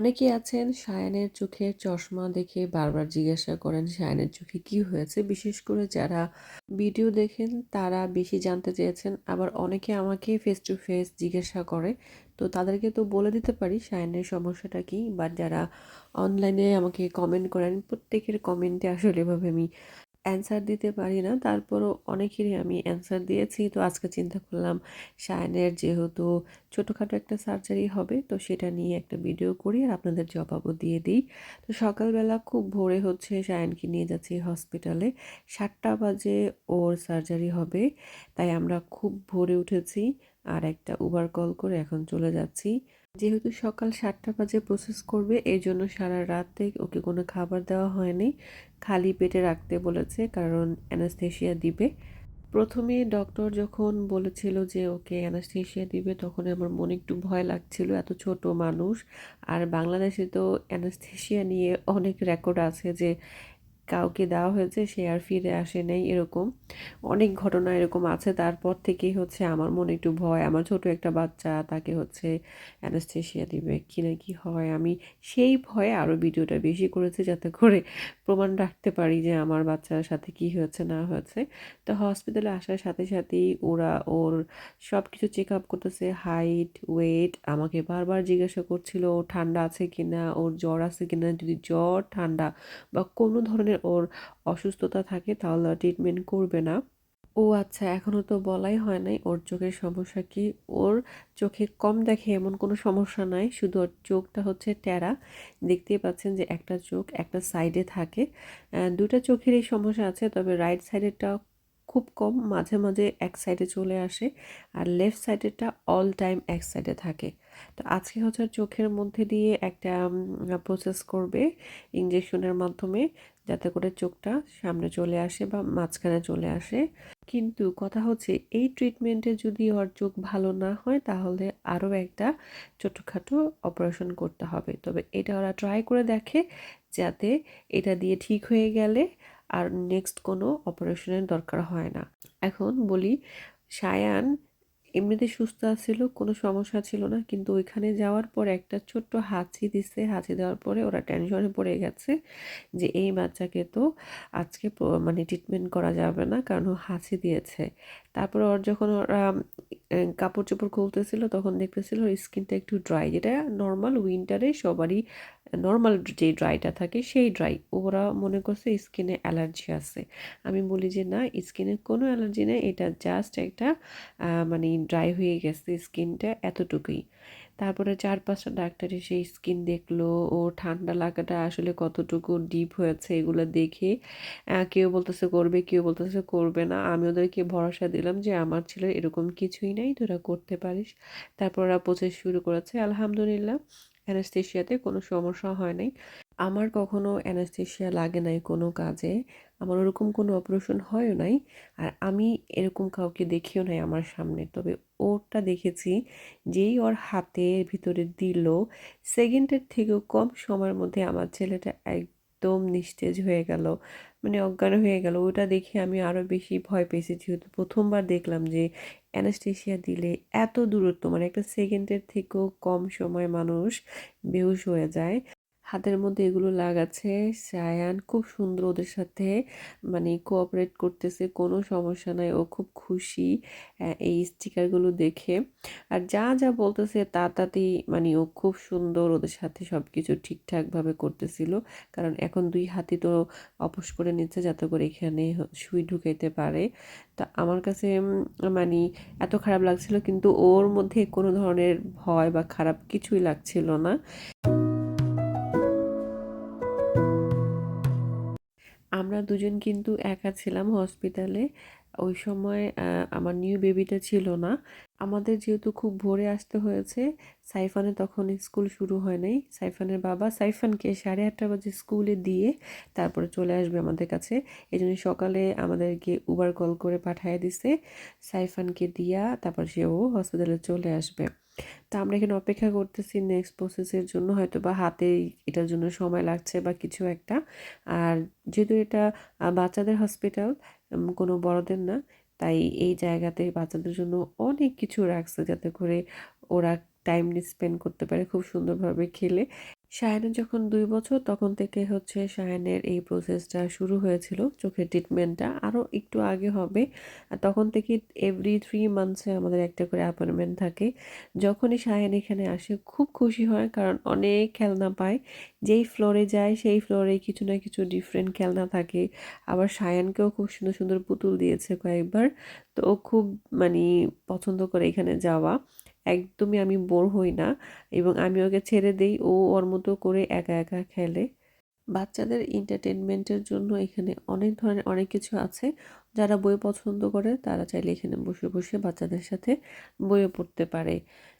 অনেকেই আছেন সায়ানের চোখের চশমা দেখে বারবার জিজ্ঞাসা করেন, সায়ানের চোখে কি হয়েছে? বিশেষ করে যারা ভিডিও দেখেন, তারা বেশি জানতে চেয়েছেন। আবার অনেকে আমাকে ফেস টু ফেস জিজ্ঞাসা করে, তো তাদেরকে তো বলে দিতে পারি সায়ানের সমস্যাটা কি। বা যারা অনলাইনে আমাকে কমেন্ট করেন, প্রত্যেকের কমেন্টে আসলে এভাবে আমি অ্যান্সার দিতে পারি না। তারপরও অনেকেরই আমি অ্যান্সার দিয়েছি। তো আজকে চিন্তা করলাম, সায়নের যেহেতু ছোটোখাটো একটা সার্জারি হবে, তো সেটা নিয়ে একটা ভিডিও করি আর আপনাদের জবাবও দিয়ে দিই। তো সকালবেলা খুব ভোরে হচ্ছে শায়নকে নিয়ে যাচ্ছি হসপিটালে সাতটা বাজে ওর সার্জারি হবে, তাই আমরা খুব ভোরে উঠেছি আর একটা উবার কল করে এখন চলে যাচ্ছি। যেহেতু সকাল সাতটা বাজে প্রসেস করবে এই জন্য সারা রাতে ওকে কোনো খাবার দেওয়া হয়নি। খালি পেটে রাখতে বলেছে, কারণ অ্যানাস্থেশিয়া দিবে। প্রথমে ডক্টর যখন বলেছিল যে ওকে অ্যানাস্থেশিয়া দিবে, তখন আমার মনে একটু ভয় লাগছিল, এত ছোট মানুষ। আর বাংলাদেশে তো অ্যানাস্থেশিয়া নিয়ে অনেক রেকর্ড আছে যে কাউকে দেওয়া হয়েছে, সে আর ফিরে আসে নাই এরকম। অনেক ঘটনা এরকম আছে। তারপর থেকেই হচ্ছে আমার মনে একটু ভয়। আমার ছোট একটা বাচ্চা, তাকে হচ্ছে অ্যানাস্থেশিয়া দিবে। কি না কি হয়? আমি সেই ভয়ে আরও ভিডিওটা বেশি করেছি যাতে করে প্রমাণ রাখতে পারি যে আমার বাচ্চার সাথে কি হয়েছে, না হয়েছে। তো হসপিটালে আসার সাথে সাথেই ওরা ওর সব কিছু চেক আপ করতেছে। হাইট ওয়েট আমাকে বারবার জিজ্ঞাসা করছিল ও ঠান্ডা আছে কিনা? ওর জ্বর আছে কিনা? যদি জ্বর, ঠান্ডা বা কোনো ধরনের ওর অসুস্থতা থাকে, তাহলে ট্রিটমেন্ট করবে না। ও আচ্ছা এখনও তো বলাই হয় নাই ওর চোখের সমস্যা কি? ওর চোখে কম দেখে এমন কোনো সমস্যা নাই, শুধু ওর চোখটা হচ্ছে টেরা। দেখতেই পাচ্ছেন যে একটা চোখ একটা সাইডে থাকে। দুটা চোখের এই সমস্যা আছে, তবে রাইট সাইডেরটা খুব কম, মাঝে মাঝে এক সাইডে চলে আসে, আর লেফট সাইডেরটা অল টাইম এক সাইডে থাকে। তো আজকে হচ্ছে চোখের মধ্যে দিয়ে একটা প্রসেস করবে ইঞ্জেকশনের মাধ্যমে যাতে করে চোখটা সামনে চলে আসে বা মাঝখানে চলে আসে। কিন্তু কথা হচ্ছে এই ট্রিটমেন্টে যদি ওর চোখ ভালো না হয় তাহলে আরও একটা ছোটোখাটো অপারেশন করতে হবে। তবে এটা ওরা ট্রাই করে দেখে যাতে এটা দিয়ে ঠিক হয়ে গেলে আর নেক্সট কোনো অপারেশনের দরকার হয় না। এখন বলি, সায়ান এমনিতে সুস্থ ছিল কোনো সমস্যা ছিল না, কিন্তু ওইখানে যাওয়ার পর একটা ছোট্ট হাঁচি দিছে। হাঁচি দেওয়ার পরে ওরা টেনশনে পড়ে গেছে যে, এই বাচ্চাকে তো আজকে মানে ট্রিটমেন্ট করা যাবে না, কারণ ও হাঁচি দিয়েছে। তারপরে ওর যখন ওরা কাপড় চোপড় খুলতেছিল, তখন দেখতেছিল ওর স্কিনটা একটু ড্রাই যেটা নর্মাল উইন্টারে সবারই নর্মাল যে ড্রাইটা থাকে, সেই ড্রাই ওরা মনে করছে স্কিনে অ্যালার্জি আছে। আমি বলি যে, না স্কিনে কোনো অ্যালার্জি নেই। এটা জাস্ট একটা মানে ড্রাই হয়ে গেছে স্কিনটা এতটুকুই। তারপরে চার পাঁচটা ডাক্তার এসে স্কিন দেখল। ও ঠান্ডা লাগাটা আসলে কতটুকু ডিপ হয়েছে এগুলো দেখে কেউ বলতেছে, করবে? কেউ বলতেছে, করবে না। আমি ওদেরকে ভরসা দিলাম যে, আমার ছেলে এরকম কিছুই নাই তোরা করতে পারিস। তারপর ওরা প্রসেস শুরু করেছে। আলহামদুলিল্লাহ। অ্যানাস্থেশিয়াতে কোনো সমস্যা হয় নাই। আমার কখনো অ্যানাস্থেশিয়া লাগে নাই কোনো কাজে। আমার ওরকম কোনো অপারেশন হয়ও নাই আর আমি এরকম কাউকে দেখিও নাই আমার সামনে। তবে ওরটা দেখেছি যেই ওর হাতের ভিতরে দিল সেকেন্ডের থেকেও কম সময়ের মধ্যে আমার ছেলেটা একদম নিস্তেজ হয়ে গেল। মানে অজ্ঞান হয়ে গেল। ওটা দেখে আমি আরও বেশি ভয় পেয়েছি। যেহেতু প্রথমবার দেখলাম যে অ্যানাস্টেশিয়া দিলে এত দূরত্ব মানে একটা সেকেন্ডের থেকেও কম সময় মানুষ বেহুশ হয়ে যায়। হাতের মধ্যে এগুলো লাগাচ্ছে। সায়ান খুব সুন্দর ওদের সাথে মানে কোঅপারেট করতেছে, কোনো সমস্যা নাই, ও খুব খুশি এই স্টিকারগুলো দেখে। আর যা যা বলতেছে তা, তাতেই মানে ও খুব সুন্দর ওদের সাথে সব কিছু ঠিকঠাকভাবে করতেছিল। কারণ এখন দুই হাতি তো অপস করে নিচ্ছে যাতে করে এখানে সুই ঢুকাইতে পারে। তা আমার কাছে মানে এত খারাপ লাগছিল, কিন্তু ওর মধ্যে কোনো ধরনের ভয় বা খারাপ কিছুই লাগছিল না। দুজন কিন্তু একা ছিলাম হসপিটালে ওই সময় আমার নিউ বেবিটা ছিল না। আমাদের যেহেতু খুব ভোরে আসতে হয়েছে, সাইফানের তখন স্কুল শুরু হয় নাই। সাইফানের বাবা, সাইফানকে সাড়ে আটটা বাজে স্কুলে দিয়ে তারপরে চলে আসবে আমাদের কাছে। এই জন্য সকালে আমাদেরকে উবার কল করে পাঠিয়ে দিছে। সাইফানকে দিয়া তারপর সেও হসপিটালে চলে আসবে। তা আমরা এখানে অপেক্ষা করতেছি নেক্সট প্রসেসের জন্য হয়তো বা হাতে এটার জন্য সময় লাগছে বা কিছু একটা। আর যেহেতু এটা বাচ্চাদের হসপিটাল কোনো বড়দের না, তাই এই জায়গাতে বাচ্চাদের জন্য অনেক কিছু রাখছে যাতে করে ওরা টাইম স্পেন্ড করতে পারে খুব সুন্দরভাবে খেলে। শায়ানের যখন দুই বছর, তখন থেকে হচ্ছে শায়ানের এই প্রসেসটা শুরু হয়েছিল, চোখের ট্রিটমেন্টটা আরও একটু আগে হবে। আর তখন থেকে এভরি থ্রি মান্থসে আমাদের একটা করে অ্যাপয়েন্টমেন্ট থাকে। যখনই শায়ান এখানে আসে, খুব খুশি হয়, কারণ অনেক খেলনা পায়। যেই ফ্লোরে যায়, সেই ফ্লোরে কিছু না কিছু ডিফারেন্ট খেলনা থাকে। আবার শায়ানকেও খুব সুন্দর সুন্দর পুতুল দিয়েছে কয়েকবার। তো ও খুব মানে পছন্দ করে এখানে যাওয়া। একদমই আমি বোর হই না এবং আমি ওকে ছেড়ে দেই, ও ওর মতো করে একা একা খেলে। বাচ্চাদের এন্টারটেনমেন্টের জন্য এখানে অনেক ধরনের অনেক কিছু আছে। যারা বই পছন্দ করে, তারা চাইলে এখানে বসে বসে বাচ্চাদের সাথে বইও পড়তে পারে।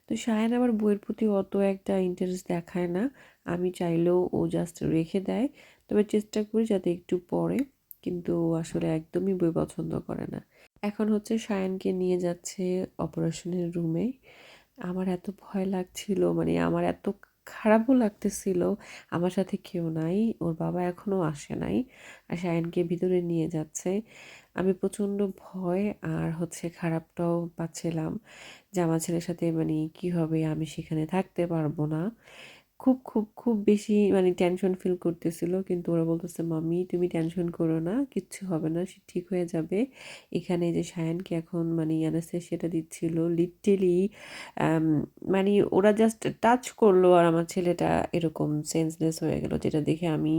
তো সায়ান আবার বইয়ের প্রতি অত একটা ইন্টারেস্ট দেখায় না। আমি চাইলেও ও জাস্ট রেখে দেয়। তবে চেষ্টা করি যাতে একটু পড়ে, কিন্তু আসলে একদমই বই পছন্দ করে না। এখন হচ্ছে সায়ানকে নিয়ে যাচ্ছে অপারেশনের রুমে আমার এত ভয় লাগছিল মানে আমার এত খারাপও লাগতেছিল। আমার সাথে কেউ নাই, ওর বাবা এখনও আসে নাই, আর শায়নকে ভিতরে নিয়ে যাচ্ছে। আমি প্রচণ্ড ভয় আর হচ্ছে খারাপটাও পাচ্ছিলাম যে আমার ছেলের সাথে মানে কি হবে, আমি সেখানে থাকতে পারব না। খুব খুব খুব বেশি মানে টেনশন ফিল করতেছিল। কিন্তু ওরা বলতেছে মামি তুমি টেনশন করো না, কিচ্ছু হবে না, সে ঠিক হয়ে যাবে। এখানে যে সায়ানকে এখন মানে সেটা দিচ্ছিল লিটালি মানে ওরা জাস্ট টাচ করল আর আমার ছেলেটা এরকম সেন্সলেস হয়ে গেল, যেটা দেখে আমি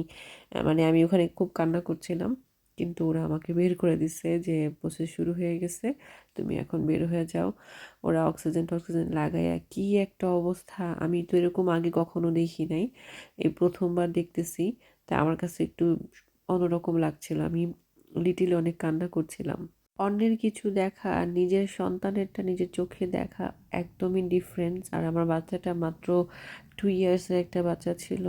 মানে আমি ওখানে খুব কান্না করছিলাম। কিন্তু ওরা আমাকে বের করে দিছে যে প্রসেস শুরু হয়ে গেছে, তুমি এখন বের হয়ে যাও। ওরা অক্সিজেন টক্সিজেন লাগাইয়া কি একটা অবস্থা, আমি তো এরকম আগে কখনো দেখি নাই। এই প্রথমবার দেখতেছি, তা আমার কাছে একটু অন্যরকম লাগছিল। আমি লিটিলে অনেক কান্না করছিলাম। অন্যের কিছু দেখা আর নিজের সন্তানেরটা নিজের চোখে দেখা একদমই ডিফারেন্স আর আমার বাচ্চাটা মাত্র টু ইয়ার্সের একটা বাচ্চা ছিল।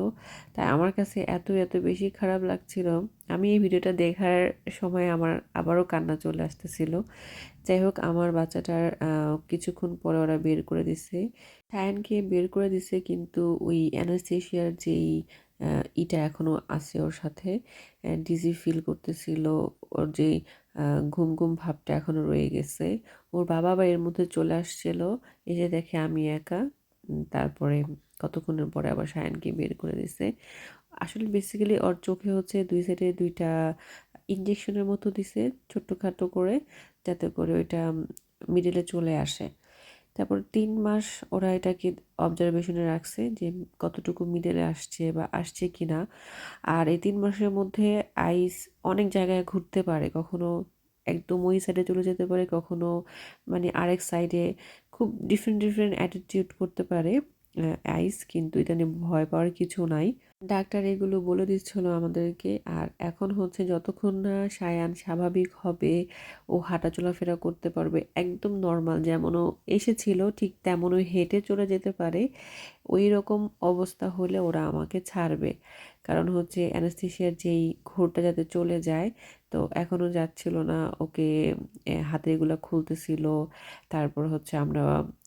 তাই আমার কাছে এত এত বেশি খারাপ লাগছিল। আমি এই ভিডিওটা দেখার সময় আমার আবারও কান্না চলে আসতেছিল। যাই হোক, আমার বাচ্চাটার কিছুক্ষণ পরে ওরা বের করে দিছে। সায়ানকে বের করে দিছে কিন্তু ওই অ্যানাস্থেশিয়ার যেই ইটা এখনও আছে ওর সাথে। ডিজি ফিল করতেছিল। ওর যেই ঘুম ঘুম ভাবটা এখনও রয়ে গেছে। ওর বাবা বা এর মধ্যে চলে আসছিল। এসে দেখে আমি একা। তারপরে কতক্ষণের পরে আবার সায়ানকে বের করে দিছে। আসলে বেসিক্যালি ওর চোখে হচ্ছে দুই সাইডে দুইটা ইঞ্জেকশনের মতো দিছে, ছোট্টখাটো করে, যাতে করে ওইটা মিডিলে চলে আসে। তারপর তিন মাস ওরা এটাকে অবজারভেশনে রাখছে যে কতটুকু মিডেলে আসছে বা আসছে কি না আর এই তিন মাসের মধ্যে আইস অনেক জায়গায় ঘুরতে পারে। কখনো একদম ওই সাইডে চলে যেতে পারে, কখনো মানে আরেক সাইডে খুব ডিফারেন্ট ডিফারেন্ট অ্যাটিটিউড করতে পারে আইস কিন্তু এটা নিয়ে ভয় পাওয়ার কিছু নাই। ডাক্তার এগুলো বলে দিচ্ছিল আমাদেরকে। আর এখন হচ্ছে যতক্ষণ না সায়ান স্বাভাবিক হবে, ও হাঁটা চলাফেরা করতে পারবে একদম নর্মাল যেমনও এসেছিল, ঠিক তেমনই হেঁটে চলে যেতে পারে, ওই রকম অবস্থা হলে ওরা আমাকে ছাড়বে। কারণ হচ্ছে অ্যানাস্থেশিয়ার যেই ঘোরটা যাতে চলে যায়, তো এখনও যাচ্ছিল না। ওকে হাতে এগুলো খুলতেছিল। তারপর হচ্ছে আমরা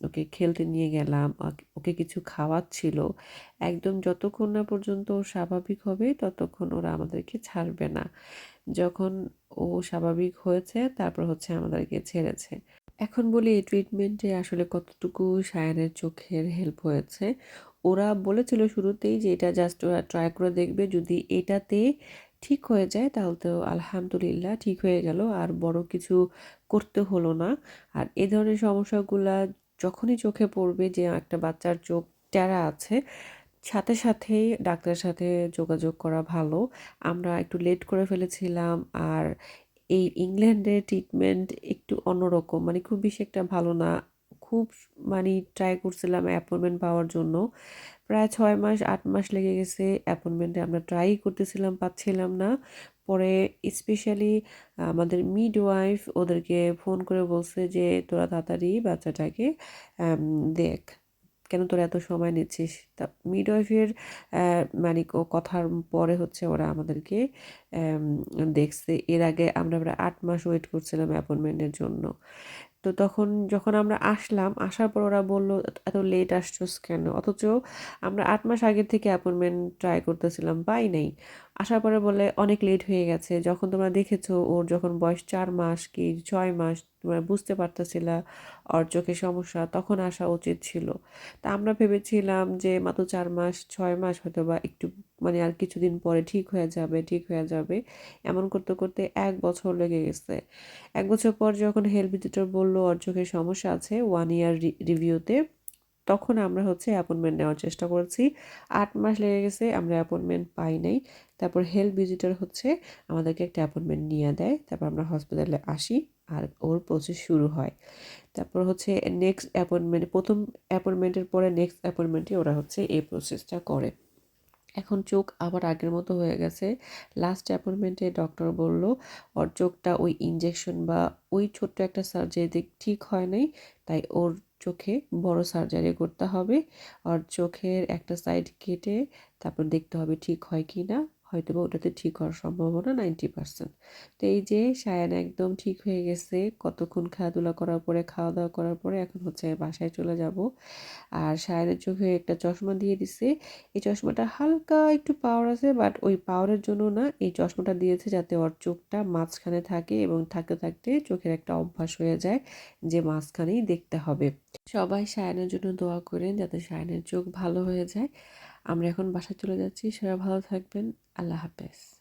ওকে খেলতে নিয়ে গেলাম। ওকে কিছু খাওয়াচ্ছিল। একদম যতক্ষণ না পর্যন্ত ও স্বাভাবিক হবে, ততক্ষণ ওরা আমাদেরকে ছাড়বে না। যখন ও স্বাভাবিক হয়েছে, তারপর হচ্ছে আমাদেরকে ছেড়েছে। এখন বলি এই ট্রিটমেন্টে আসলে কতটুকু সায়ানের চোখের হেল্প হয়েছে। ওরা বলেছিল শুরুতেই যে এটা জাস্ট ওরা ট্রাই করে দেখবে, যদি এটাতে ঠিক হয়ে যায় তাহলে তো আলহামদুলিল্লাহ ঠিক হয়ে গেল, আর বড় কিছু করতে হলো না। আর এ ধরনের সমস্যাগুলা যখনই চোখে পড়বে যে একটা বাচ্চার চোখ টেরা আছে, সাথে সাথেই ডাক্তারের সাথে যোগাযোগ করা ভালো। আমরা একটু লেট করে ফেলেছিলাম, আর এই ইংল্যান্ডের ট্রিটমেন্ট একটু অন্যরকম। মানে খুব বেশি একটা ভালো না। খুব মানে ট্রাই করছিলাম অ্যাপয়েন্টমেন্ট পাওয়ার জন্য। প্রায় ছয় মাস, আট মাস লেগে গেছে অ্যাপয়েন্টমেন্টে আমরা ট্রাই করতেছিলাম, পাচ্ছিলাম না। পরে স্পেশালি আমাদের মিড ওয়াইফ ওদেরকে ফোন করে বলছে যে, তোরা তাড়াতাড়ি বাচ্চাটাকে দেখ। কেন তোরা এত সময় নিচ্ছিস? তা মিড মিডওয়াইফের মানে কথার পরে হচ্ছে ওরা আমাদেরকে দেখছে। এর আগে আমরা প্রায় আট মাস ওয়েট করছিলাম অ্যাপয়েন্টমেন্টের জন্য। তো তখন যখন আমরা আসলাম, আসার পর ওরা বলল, এত লেট আসছোস কেন? অথচ আমরা আট মাস আগে থেকে অ্যাপয়েন্টমেন্ট ট্রাই করতেছিলাম, পাই নাই। আসার পরে বলে অনেক লেট হয়ে গেছে। যখন তোমরা দেখেছ ওর যখন বয়স চার মাস কি ছয় মাস, তোমরা বুঝতে পারতেছিলা ওর চোখে সমস্যা, তখন আসা উচিত ছিল। তা আমরা ভেবেছিলাম যে মাত্র চার মাস, ছয় মাস হয়তো বা একটু মানে আর কিছুদিন পরে ঠিক হয়ে যাবে, ঠিক হয়ে যাবে। এমন করতে করতে এক বছর লেগে গেছে। এক বছর পর যখন হেলথ ভিজিটর বলল, ওর চোখের সমস্যা আছে ওয়ান ইয়ার রিভিউতে তখন আমরা হচ্ছে অ্যাপয়েন্টমেন্ট নেওয়ার চেষ্টা করেছি। আট মাস লেগে গেছে, আমরা অ্যাপয়েন্টমেন্ট পাই নাই। তারপর হেলথ ভিজিটর হচ্ছে আমাদেরকে একটা অ্যাপয়েন্টমেন্ট নিয়ে দেয়। তারপর আমরা হসপিটালে আসি আর ওর প্রসেস শুরু হয়। তারপর হচ্ছে নেক্সট অ্যাপয়েন্টমেন্ট প্রথম অ্যাপয়েন্টমেন্টের পরে নেক্সট অ্যাপয়েন্টমেন্টে ওরা হচ্ছে এই প্রসেসটা করে। এখন চোখ আবার আগের মতো হয়ে গেছে। লাস্ট অ্যাপয়েন্টমেন্টে ডক্টর বলল, ওর চোখটা ওই ইঞ্জেকশন বা ওই ছোট্ট একটা সার্জারি ঠিক হয় নাই, তাই ওর চোখে বড় সার্জারি করতে হবে। আর চোখের একটা সাইড কেটে তারপর দেখতে হবে ঠিক হয় কি না হয়তো বা ওটাতে ঠিক হওয়ার সম্ভাবনা নাইনটি পার্সেন্ট তো এই যে সায়ান একদম ঠিক হয়ে গেছে, কতক্ষণ খেলাধুলা করার পরে খাওয়া দাওয়া করার পরে এখন হচ্ছে বাসায় চলে যাব। আর সায়ানের চোখে একটা চশমা দিয়ে দিছে। এই চশমাটা হালকা একটু পাওয়ার আছে বাট ওই পাওয়ারের জন্য না এই চশমাটা দিয়েছে যাতে ওর চোখটা মাঝখানে থাকে এবং থাকতে থাকতে চোখের একটা অভ্যাস হয়ে যায় যে মাঝখানেই দেখতে হবে। সবাই সায়ানের জন্য দোয়া করেন যাতে সায়ানের চোখ ভালো হয়ে যায়। আমরা এখন বাসায় চলে যাচ্ছি। সবাই ভালো থাকবেন। আল্লাহ হাফেজ।